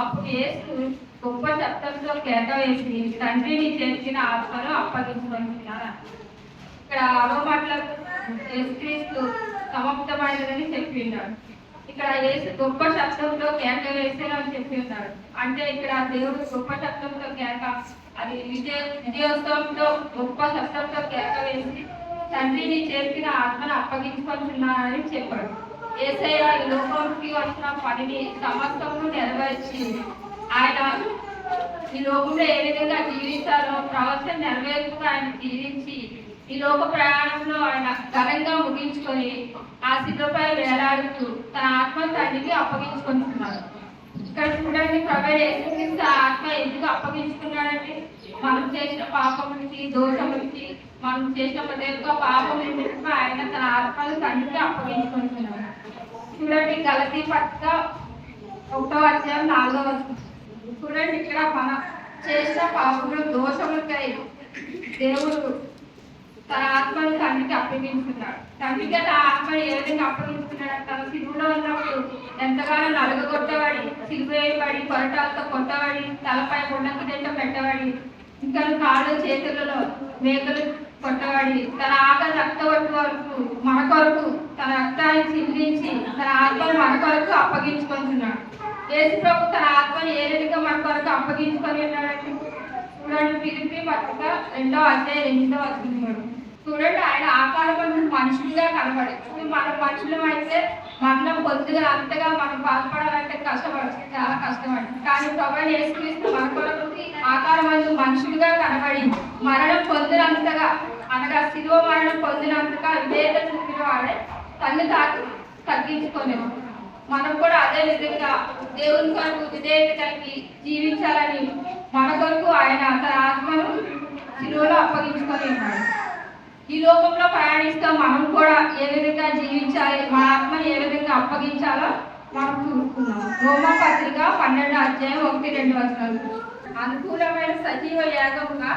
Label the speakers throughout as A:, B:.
A: అప్పుడు యేసు గొప్ప శబ్దంతో కేక వేసి తండ్రిని చేర్చిన ఆత్మను అప్పగించుకుంటున్నారు ఇక్కడ ఆరో యేసుక్రీస్తు సమాప్తమైనదని చెప్పి ఉన్నాడు ఇక్కడ యేసు గొప్ప శబ్దంతో కేక వేసేనని చెప్పి ఉన్నాడు అంటే ఇక్కడ దేవుడు గొప్ప శబ్దంతో కేక అది విజయ విజయోత్సవంతో గొప్ప శబ్దంతో కేక వేసి తండ్రిని చేర్చిన ఆత్మను అప్పగించుకుంటున్నారని చెప్పాడు. ఏసయ్య ఈ లోకంకి వచ్చిన పనిని సమస్తము నెరవేర్చింది. ఆయన ఈ లోకంలో ఏ విధంగా జీవించాలో ప్రవర్తన నెరవేర్పుగా ఆయన జీవించి ఈ లోక ప్రయాణంలో ఆయన ఘనంగా ముగించుకొని ఆ సిద్ధపై వేలాడుతూ తన ఆత్మ తండ్రికి అప్పగించుకుంటున్నాడు ఇక్కడ చూడండి ప్రభు యేసుక్రీస్తు ఆత్మ ఎందుకు అప్పగించుకున్నాడంటే మనం చేసిన పాపం నుంచి దోషం నుంచి మనం చేసిన ప్రతి ఒక్క పాపం ఆయన తన ఆత్మను తండ్రికి అప్పగించుకుంటున్నాడు. చూడండి గలతీ పత్రిక ఒకటో అధ్యాయం నాలుగో వచనం. చూడండి ఇక్కడ మన చేసిన పాపములు దోషములకై దేవుడు తన ఆత్మను తండ్రికి అప్పగించుకున్నాడు. తండ్రికి తన ఆత్మను ఏ విధంగా అప్పగించుకున్నాడు తన సిలువలో ఉన్నప్పుడు ఎంతగానో నలుగగొట్టబడి సిలువ వేయబడి కొరటాలతో కొట్టబడి తలపై గుండకి తింట పెట్టబడి ఇంకా కాళ్ళు చేతులలో మేకలు కొట్టబడి తన ఆక రక్త వరకు వరకు మన కొరకు తన రక్తాన్ని చిందించి తన ఆత్మను మన కొరకు అప్పగించుకుంటున్నాడు. యేసు ప్రభు తన ఆత్మను ఏ విధంగా మన కొరకు అప్పగించుకొని ఉన్నాడంటే చూడండి పిలిపి పత్రిక రెండో అధ్యాయ ఎనిమిదో అధ్యాయుడు చూడండి ఆయన ఆకారం మనుషులుగా కనబడే మనం మనుషులం అయితే మరణం కొద్దిగా అంతగా మనం బాధపడాలంటే కష్టపడుతుంది చాలా కష్టపడుతుంది కానీ ప్రభు యేసుక్రీస్తు మన కొరకు ఆకారం మనుషులుగా కనబడి మరణం పొందినంతగా అనగా శిలువ మరణం పొందినంతగా విధేయత చూపిన వాడే తల్లి తాకి తగ్గించుకోలేము మనం కూడా అదే విధంగా దేవుని కొరకు విధేయత కలిగి జీవించాలని మన కొరకు ఆయన తన ఆత్మను శిలువలో అప్పగించుకొని ఉన్నాడు. ఈ లోకంలో ప్రయాణిస్తూ. మనం కూడా ఏ విధంగా జీవించాలి? మన ఆత్మని ఏ విధంగా అప్పగించాలో మనం చూసుకున్నాం రోమా పత్రిక పన్నెండు అధ్యాయం ఒకటి రెండు వచనాలు. అనుకూలమైన సజీవ యాగముగా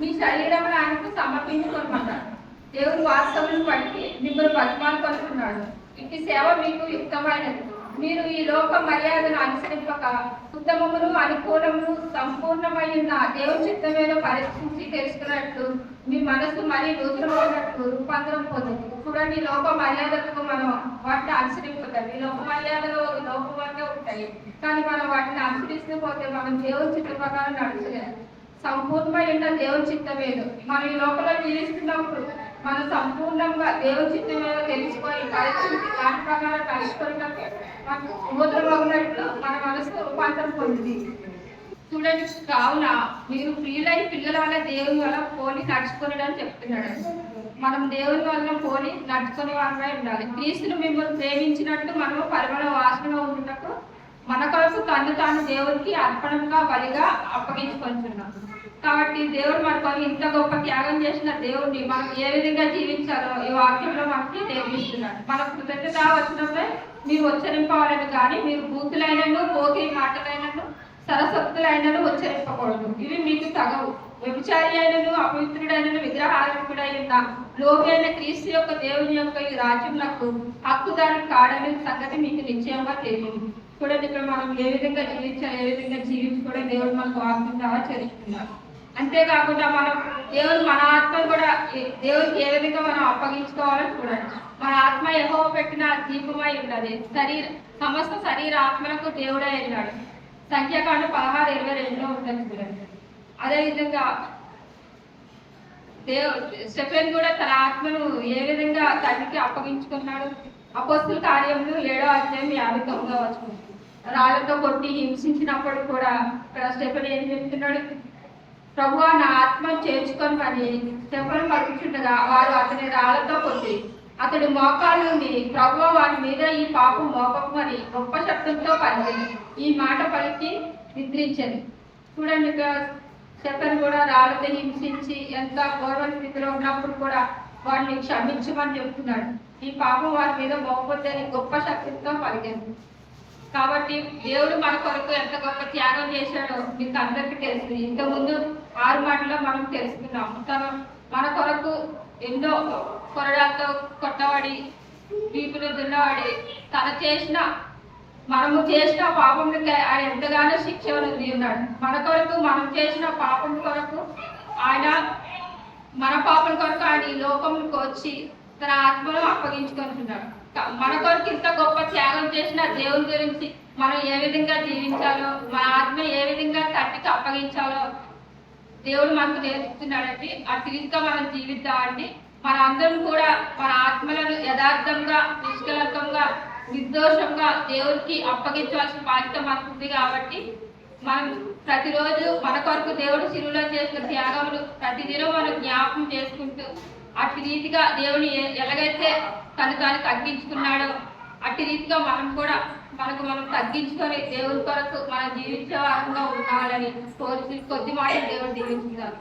A: మీ శరీరమును ఆయనకు సమర్పించుకోమంటారు దేవుని వాస్తవం బట్టి మిమ్మల్ని బతిమాలుకొనుకున్నాడు ఇంటి సేవ మీకు యుక్తమైనది. మీరు ఈ లోక మర్యాదను అనుసరింపక ఉత్తమమును అనుకూలమును సంపూర్ణమై ఉన్న దేవుని చిత్తమేదో పరీక్షించి తెలుసుకున్నట్లు మీ మనసు మరీ నూతనమైనట్లు రూపాంతరం పొందుతుంది చూడండి ఈ లోక మర్యాదలకు మనం వాటిని అనుసరింపుతాం ఈ లోక మర్యాదలు ఈ ఉంటాయి. కానీ మనం వాటిని అనుసరిస్తూ పోతే మనం దేవుని చిత్త ప్రకారం నడుచలేదు సంపూర్ణమైన దేవుని చిత్తమేదో మనం ఈ లోపల జీవిస్తున్నప్పుడు మనం సంపూర్ణంగా దేవుని చిత్తమేదో తెలుసుకొని పరీక్షించి దాని ప్రకారం నడుచుకున్నట్టు మనకు మన మనసు రూపాంతరం పొందింది. చూడండి కావున మీరు ప్రియులైన పిల్లల వల్ల దేవుని వల్ల పోని నడుచుకుని చెప్తున్నాడు. మనం దేవుని వల్ల పోని నడుచుకునే వారమై ఉండాలి. క్రీస్తును మిమ్మల్ని ప్రేమించినట్టు మనము పరమల వాసనగా ఉంటున్నట్టు మన కొరకు తను తాను దేవునికి అర్పణంగా బలిగా అప్పగించుకుంటున్నాం కాబట్టి దేవుడు మన ఇంత గొప్ప త్యాగం చేసిన దేవుడిని మనం ఏ విధంగా జీవించాలో ఈ వాక్యంలో మనకి నేర్పిస్తున్నాడు మన కృతజ్ఞత వచ్చినప్పుడే మీరు ఉచ్చరింపవాలని కానీ మీరు బూతులైనను భోగి మాటలైనను సరసత్తులైనను ఉచ్చరింపకూడదు. ఇవి మీకు తగవు. వ్యభిచారి అయినను అపవిత్రుడైనను విగ్రహారకుడైన లోకి అయిన క్రీస్తు యొక్క దేవుని యొక్క ఈ రాజ్యం నాకు హక్కుదారు కాడని సంగతి మీకు నిశ్చయంగా తెలియదు. చూడండి ఇక్కడ మనం ఏ విధంగా జీవించాలి ఏ విధంగా జీవించుకోవడం దేవుడు మనకు వాక్యం ద్వారా చేస్తున్నారు అంతేకాకుండా మనం దేవుడు మన ఆత్మ కూడా దేవుడికి ఏ విధంగా మనం అప్పగించుకోవాలని చూడండి. మన ఆత్మ ఎహో పెట్టిన దీపమై ఉన్నది. శరీర సమస్త శరీర ఆత్మలకు దేవుడే ఉన్నాడు సంఖ్యాకాండ పదహారు ఇరవై రెండులో ఉంటుంది చూడండి. అదేవిధంగా దేవు స్టెఫెన్ కూడా తన ఆత్మను ఏ విధంగా తండ్రికి అప్పగించుకున్నాడు? అపోస్తుల కార్యములు ఏడో అధ్యాయం యాభై తొమ్మిదో వచ్చింది రాళ్ళతో కొట్టి హింసించినప్పుడు కూడా ఇక్కడ స్టెఫెన్ ఏం చెప్తున్నాడు? ప్రభు నా ఆత్మ చేర్చుకొని మరి స్టెఫెన్ వారు అతని రాళ్ళతో కొట్టి అతడు మోకాలు ప్రభు వారి మీద ఈ పాపం మోపము అని గొప్ప శబ్దంతో పలికింది ఈ మాట పలికి నిద్రించింది చూడండి ఇక్కడ చెప్పని కూడా రాళ్ళతో హింసించి ఎంత గౌరవ స్థితిలో ఉన్నప్పుడు కూడా వారిని క్షమించమని చెప్తున్నాడు. ఈ పాపం వారి మీద మోపొద్దని అని గొప్ప శక్తితో పలికింది కాబట్టి దేవుడు మన కొరకు ఎంత గొప్ప త్యాగం చేశాడో మీకు అందరికీ తెలుసు. ఇంతకుముందు ఆరు మాటల్లో మనం తెలుసుకున్నాం తన మన కొరకు ఎన్నో కొరడాలతో కొట్టబడి వీపులు దున్నవాడి తన చేసిన మనము చేసిన పాపంకి ఆయన ఎంతగానో శిక్ష ఉన్నాడు. మన కొరకు మనం చేసిన పాపం కొరకు ఆయన మన పాపం కొరకు ఆయన ఈ లోకంలోకి వచ్చి తన ఆత్మను అప్పగించుకుంటున్నాడు మన కొరకు ఇంత గొప్ప త్యాగం చేసిన దేవుని గురించి మనం ఏ విధంగా జీవించాలో మన ఆత్మ ఏ విధంగా తట్టికి అప్పగించాలో దేవుడు మనకు నేర్పుతున్నాడండి. ఆ తిరిగిగా మనం జీవిద్దామండి మన అందరం కూడా మన ఆత్మలను యథార్థంగా నిష్కలంకంగా నిర్దోషంగా దేవుడికి అప్పగించవలసిన బాధ్యత మనకు ఉంది కాబట్టి మనం ప్రతిరోజు మన కొరకు దేవుడు సిరువులో చేసిన త్యాగములు ప్రతిదినం మనం జ్ఞాపకం చేసుకుంటూ అట్టి రీతిగా దేవుని ఎలాగైతే తను తాను తగ్గించుకున్నాడో అట్టి రీతిగా మనం కూడా మనకు మనం తగ్గించుకొని దేవుని కొరకు మనం జీవించే వారంగా ఉండాలని కోరి కొద్ది మాట దేవుడు దీవించుదాం